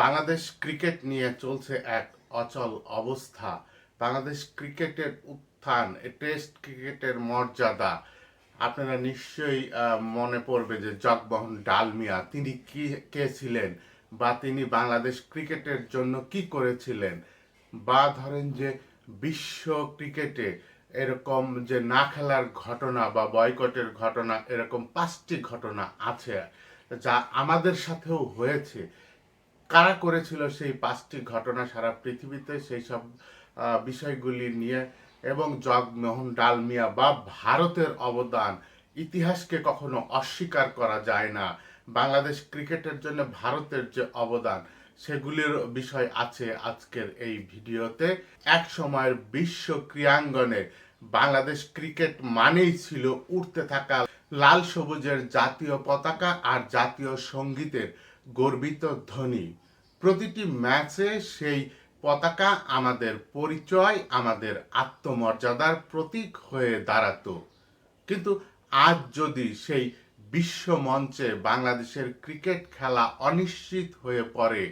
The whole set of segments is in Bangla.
বাংলাদেশ ক্রিকেট নিয়ে চলছে এক অচল অবস্থা। বাংলাদেশ ক্রিকেটের উত্থান টেস্ট ক্রিকেটের মর্যাদা। আপনারা নিশ্চয়ই মনে পড়বে যে জগমোহন ডালমিয়া, তিনি কি, কে ছিলেন বা তিনি বাংলাদেশ ক্রিকেটের জন্য কি করেছিলেন? বা ধরেন যে বিশ্ব ক্রিকেটে এরকম যে না খেলার ঘটনা বা বয়কটের ঘটনা, এরকম পাঁচটি ঘটনা আছে, যা আমাদের সাথেও হয়েছে। কারা করেছিল সেই পাঁচটি ঘটনা সারা পৃথিবীতে? সেই সব বিষয়গুলি নিয়ে এবং জগমোহন ডালমিয়া বা ভারতের অবদান ইতিহাসকে কখনো অস্বীকার করা যায় না। বাংলাদেশ ক্রিকেটের জন্য ভারতের যে অবদান, সেগুলির বিষয় আছে আজকের এই ভিডিওতে। এক সময়ের বিশ্ব ক্রীড়াঙ্গনে বাংলাদেশ ক্রিকেট মানেই ছিল উঠতে থাকা লাল সবুজের জাতীয় পতাকা আর জাতীয় সঙ্গীতের গর্বিত ধ্বনি প্রতিটি ম্যাচে সেই পতাকা আমাদের পরিচয়, আমাদের আত্মমর্যাদার প্রতীক হয়ে দাঁড়াতো। কিন্তু আজ যদি সেই বিশ্ব মঞ্চে বাংলাদেশের ক্রিকেট খেলা অনিশ্চিত হয়ে পড়ে,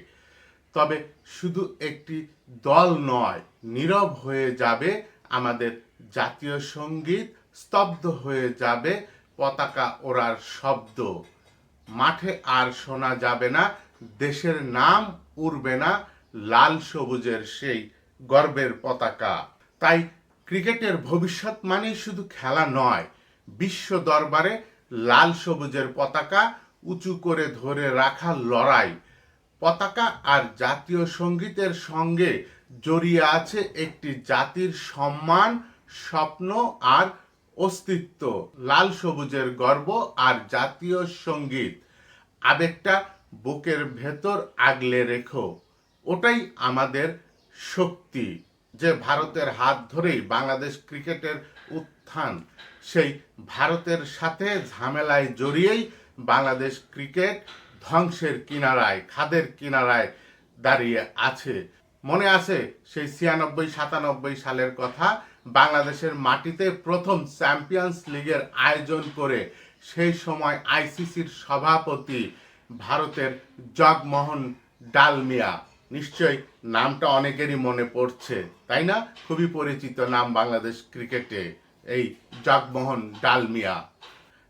তবে শুধু একটি দল নয়, নীরব হয়ে যাবে, আমাদের জাতীয় সংগীত স্তব্ধ হয়ে যাবে, পতাকা ওড়ার শব্দ। মাঠে আর শোনা যাবে না, দেশের নাম উড়বে না, লাল সবুজের সেই গর্বের পতাকা। তাই ক্রিকেটের ভবিষ্যৎ মানেই শুধু খেলা নয়, বিশ্ব দরবারে লাল সবুজের পতাকা উঁচু করে ধরে রাখা লড়াই। পতাকা আর জাতীয় সঙ্গীতের সঙ্গে জড়িয়ে আছে একটি জাতির সম্মান, স্বপ্ন আর অস্তিত্ব, লাল সবুজের গর্ব আর জাতীয় সংগীত। আবেগটা বুকের ভেতর আগলে রেখো। ওটাই আমাদের শক্তি। যে ভারতের হাত ধরেই বাংলাদেশ ক্রিকেটের উত্থান, সেই ভারতের সাথে ঝামেলায় জড়িয়েই বাংলাদেশ ক্রিকেট ধ্বংসের কিনারায়, খাদের কিনারায় দাঁড়িয়ে আছে। মনে আছে সেই ছিয়ানব্বই সাতানব্বই সালের কথা? বাংলাদেশের মাটিতে প্রথম চ্যাম্পিয়ন্স লিগের আয়োজন করে সেই সময় আইসিসির সভাপতি ভারতের জগমোহন ডালমিয়া। নিশ্চয়ই নামটা অনেকেরই মনে পড়ছে, তাই না? খুবই পরিচিত নাম বাংলাদেশ ক্রিকেটে, এই জগমোহন ডালমিয়া।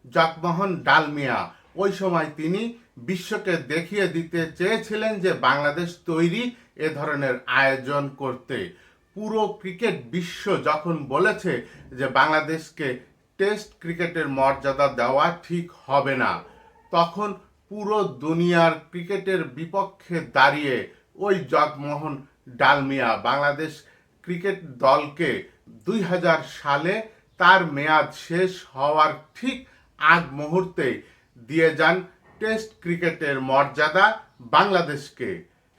জগমোহন ডালমিয়া, ওই সময় তিনি বিশ্বকে দেখিয়ে দিতে চেয়েছিলেন যে বাংলাদেশ তৈরি এ ধরনের আয়োজন করতে। পুরো ক্রিকেট বিশ্ব যখন বলেছে যে বাংলাদেশকে টেস্ট ক্রিকেটের মর্যাদা দেওয়া ঠিক হবে না, তখন পুরো দুনিয়ার ক্রিকেটের বিপক্ষে দাঁড়িয়ে ওই জগমোহন ডালমিয়া, বাংলাদেশ ক্রিকেট দলকে দুই হাজার সালে তার মেয়াদ শেষ হওয়ার ঠিক আগ মুহূর্তে দিয়ে যান টেস্ট ক্রিকেটের মর্যাদা বাংলাদেশকে।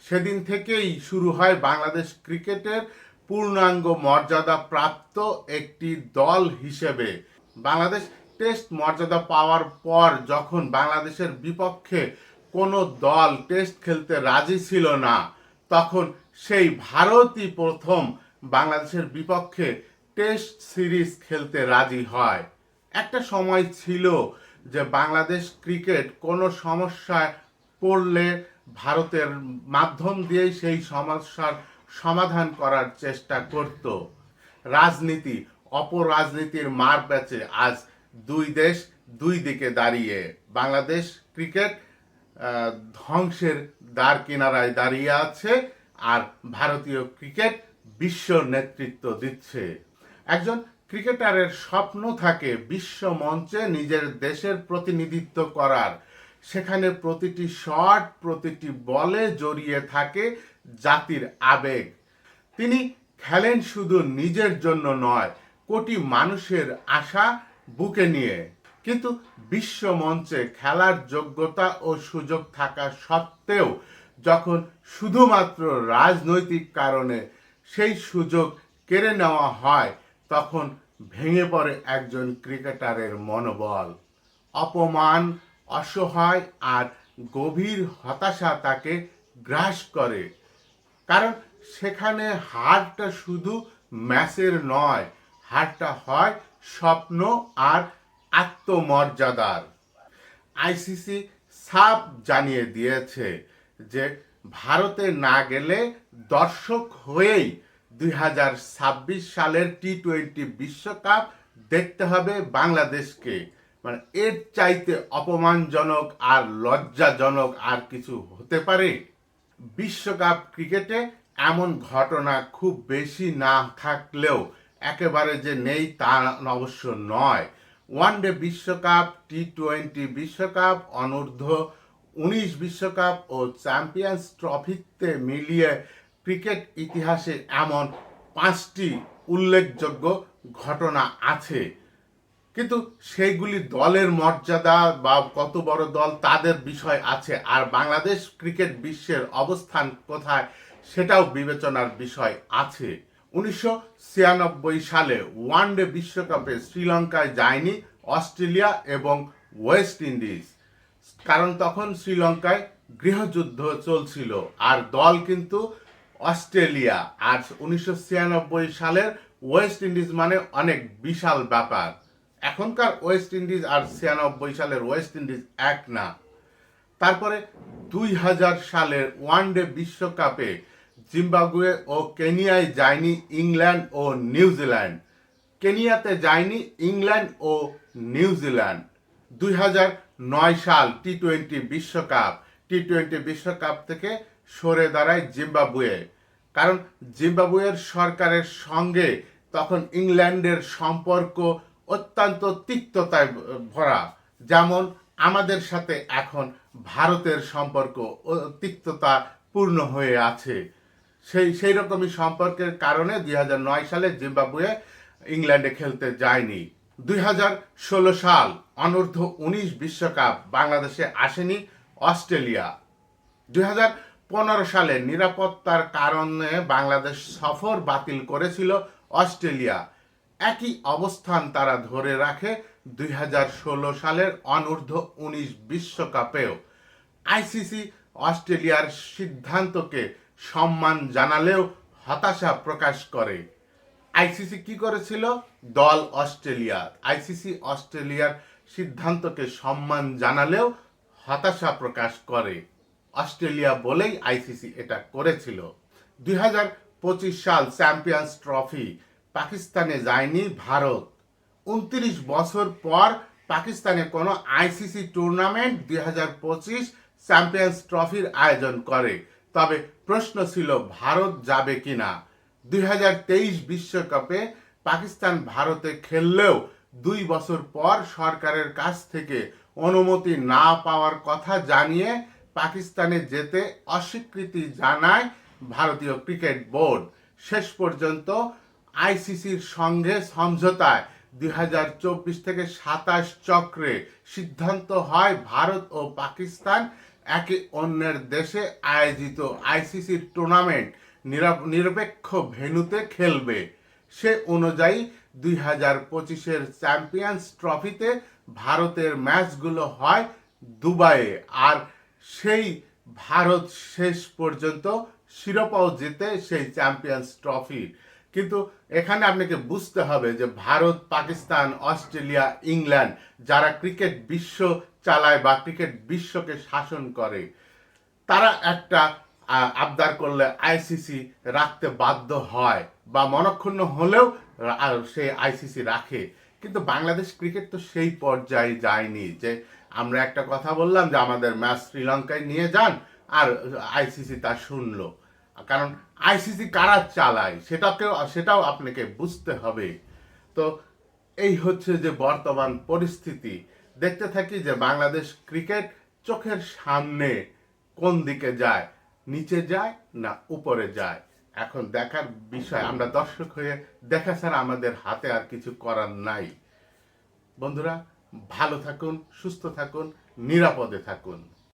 সেদিন থেকেই শুরু হয় বাংলাদেশ ক্রিকেটের পূর্ণাঙ্গ মর্যাদা প্রাপ্ত একটি দল হিসেবে বাংলাদেশ টেস্ট মর্যাদা পাওয়ার পর যখন বাংলাদেশের বিপক্ষে কোনো দল টেস্ট খেলতে রাজি ছিল না, তখন সেই ভারতই প্রথম বাংলাদেশের বিপক্ষে টেস্ট সিরিজ খেলতে রাজি হয়। একটা সময় ছিল যে বাংলাদেশ ক্রিকেট কোনো সমস্যায় পড়লে ভারতের মাধ্যম দিয়েই সেই সমস্যার সমাধান করার চেষ্টা করত। রাজনীতি, অপরাজনীতির মার প্যাচে আজ দুই দেশ দুই দিকে দাঁড়িয়ে। বাংলাদেশ ক্রিকেট ধ্বংসের দ্বার কিনারায় দাঁড়িয়ে আছে আর ভারতীয় ক্রিকেট বিশ্ব নেতৃত্ব দিচ্ছে। একজন ক্রিকেটারের স্বপ্ন থাকে বিশ্ব মঞ্চে নিজের দেশের প্রতিনিধিত্ব করার। সেখানে প্রতিটি শট, প্রতিটি বলে জড়িয়ে থাকে জাতির আবেগ। তিনি খেলেন শুধু নিজের জন্য নয়, কোটি মানুষের আশা বুকে নিয়ে। কিন্তু বিশ্ব মঞ্চে খেলার যোগ্যতা ও সুযোগ থাকা সত্ত্বেও যখন শুধুমাত্র রাজনৈতিক কারণে সেই সুযোগ কেড়ে নেওয়া হয়, তখন ভেঙে পড়ে একজন ক্রিকেটারের মনোবল। অপমান, অসহায় আর গভীর হতাশা তাকে গ্রাস করে। কারণ সেখানে হারটা শুধু ম্যাচের নয়, হারটা হয় স্বপ্ন আর আত্মমর্যাদার। আইসিসি সাফ জানিয়ে দিয়েছে যে ভারতে না গেলে দর্শক হয়েই দুই হাজার ছাব্বিশ সালের টি টোয়েন্টি বিশ্বকাপ দেখতে হবে বাংলাদেশকে। মানে এর চাইতে অপমানজনক আর লজ্জাজনক আর কিছু হতে পারে? বিশ্বকাপ ক্রিকেটে এমন ঘটনা খুব বেশি না থাকলেও একেবারে যে নেই তা অবশ্য নয়। ওয়ানডে বিশ্বকাপ টি টোয়েন্টি বিশ্বকাপ, অনূর্ধ্ব উনিশ বিশ্বকাপ ও চ্যাম্পিয়ন্স ট্রফিতে মিলিয়ে ক্রিকেট ইতিহাসে এমন পাঁচটি উল্লেখযোগ্য ঘটনা আছে। কিন্তু সেইগুলি দলের মর্যাদা বা কত বড় দল তাদের বিষয় আছে। আর বাংলাদেশ ক্রিকেট বিশ্বের অবস্থান কোথায় সেটাও বিবেচনার বিষয় আছে। উনিশশো ছিয়ানব্বই সালে ওয়ানডে বিশ্বকাপে শ্রীলঙ্কায় যায়নি অস্ট্রেলিয়া এবং ওয়েস্ট ইন্ডিজ। কারণ তখন শ্রীলঙ্কায় গৃহযুদ্ধ চলছিল। আর দল কিন্তু অস্ট্রেলিয়া। আর উনিশশো ছিয়ানব্বই সালের ওয়েস্ট ইন্ডিজ মানে অনেক বিশাল ব্যাপার। এখনকার ওয়েস্ট ইন্ডিজ আর ছিয়ানব্বই সালের ওয়েস্ট ইন্ডিজ এক না। তারপরে দুই হাজার সালের ওয়ানডে বিশ্বকাপে জিম্বাবুয়ে ও কেনিয়ায় যায়নি ইংল্যান্ড ও নিউজিল্যান্ড কেনিয়াতে যায়নি ইংল্যান্ড ও নিউজিল্যান্ড দুই হাজার নয় সাল টি টোয়েন্টি বিশ্বকাপ। টি টোয়েন্টি বিশ্বকাপ থেকে সরে দাঁড়ায় জিম্বাবুয়ে। কারণ জিম্বাবুয়ের সরকারের সঙ্গে তখন ইংল্যান্ডের সম্পর্ক অত্যন্ত তিক্ততায় ভরা। যেমন আমাদের সাথে এখন ভারতের সম্পর্ক তিক্ততা পূর্ণ হয়ে আছে। সেই সেই রকমই সম্পর্কের কারণে দুই হাজার নয় সালে জিম্বাবুয়ে ইংল্যান্ডে খেলতে যায়নি। দুই হাজার ষোলো সাল অনূর্ধ্ব উনিশ বিশ্বকাপ বাংলাদেশে আসেনি অস্ট্রেলিয়া। দুই হাজার পনেরো সালে নিরাপত্তার কারণে বাংলাদেশ সফর বাতিল করেছিল অস্ট্রেলিয়া। একই অবস্থান তারা ধরে রাখে দুই হাজার ষোলো সালের অনূর্ধ্ব উনিশ বিশ্বকাপেও। আইসিসি অস্ট্রেলিয়ার সিদ্ধান্তকে সম্মান জানালেও হতাশা প্রকাশ করে। আইসিসি কি করেছিল? দল অস্ট্রেলিয়া। আইসিসি অস্ট্রেলিয়ার সিদ্ধান্তকে সম্মান জানালেও হতাশা প্রকাশ করে। অস্ট্রেলিয়া বলেই আইসিসি এটা করেছিল। দুই হাজার পঁচিশ সাল চ্যাম্পিয়ন্স ট্রফি পাকিস্তানে যায়নি ভারত। উনত্রিশ বছর পর পাকিস্তানে কোনো আইসিসি টুর্নামেন্ট দুই হাজার পঁচিশ চ্যাম্পিয়ন্স ট্রফির আয়োজন করে। তবে প্রশ্ন ছিল, ভারত যাবে কিনা? দুই হাজার তেইশ বিশ্বকাপে পাকিস্তান ভারতে খেললেও দুই বছর পর সরকারের কাছ থেকে অনুমতি না পাওয়ার কথা জানিয়ে পাকিস্তানে যেতে অস্বীকৃতি জানায় ভারতীয় ক্রিকেট বোর্ড। শেষ পর্যন্ত আইসিসির সঙ্গে সমঝোতায় দুই হাজার চব্বিশ থেকে সাতাশ চক্রে সিদ্ধান্ত হয় ভারত ও পাকিস্তান একে অন্যের দেশে আয়োজিত আইসিসির টুর্নামেন্ট নিরা- নিরপেক্ষ ভেন্যুতে খেলবে। সে অনুযায়ী দুই হাজার পঁচিশের চ্যাম্পিয়ন্স ট্রফিতে ভারতের ম্যাচগুলো হয় দুবাইয়ে আর সেই ভারত শেষ পর্যন্ত শিরোপাও জিতে সেই চ্যাম্পিয়ন্স ট্রফির কিন্তু এখানে আপনাকে বুঝতে হবে যে ভারত, পাকিস্তান, অস্ট্রেলিয়া, ইংল্যান্ড, যারা ক্রিকেট বিশ্ব চালায় বা ক্রিকেট বিশ্বকে শাসন করে, তারা একটা আবদার করলে আইসিসি রাখতে বাধ্য হয় বা মনক্ষুণ্ণ হলেও সে আইসিসি রাখে। কিন্তু বাংলাদেশ ক্রিকেট তো সেই পর্যায়ে যায়নি যে আমরা একটা কথা বললাম যে আমাদের ম্যাচ শ্রীলঙ্কায় নিয়ে যান আর আইসিসি তা শুনলো। কারণ আইসিসি কারা চালায়, সেটাকেও, সেটাও আপনাকে বুঝতে হবে। তো এই হচ্ছে যে বর্তমান পরিস্থিতি। দেখতে থাকি যে বাংলাদেশ ক্রিকেট চোখের সামনে কোন দিকে যায়, নিচে যায় না উপরে যায়? এখন দেখার বিষয়, আমরা দর্শক হয়ে দেখা ছাড়া আমাদের হাতে আর কিছু করার নাই। বন্ধুরা, ভালো থাকুন, সুস্থ থাকুন, নিরাপদে থাকুন।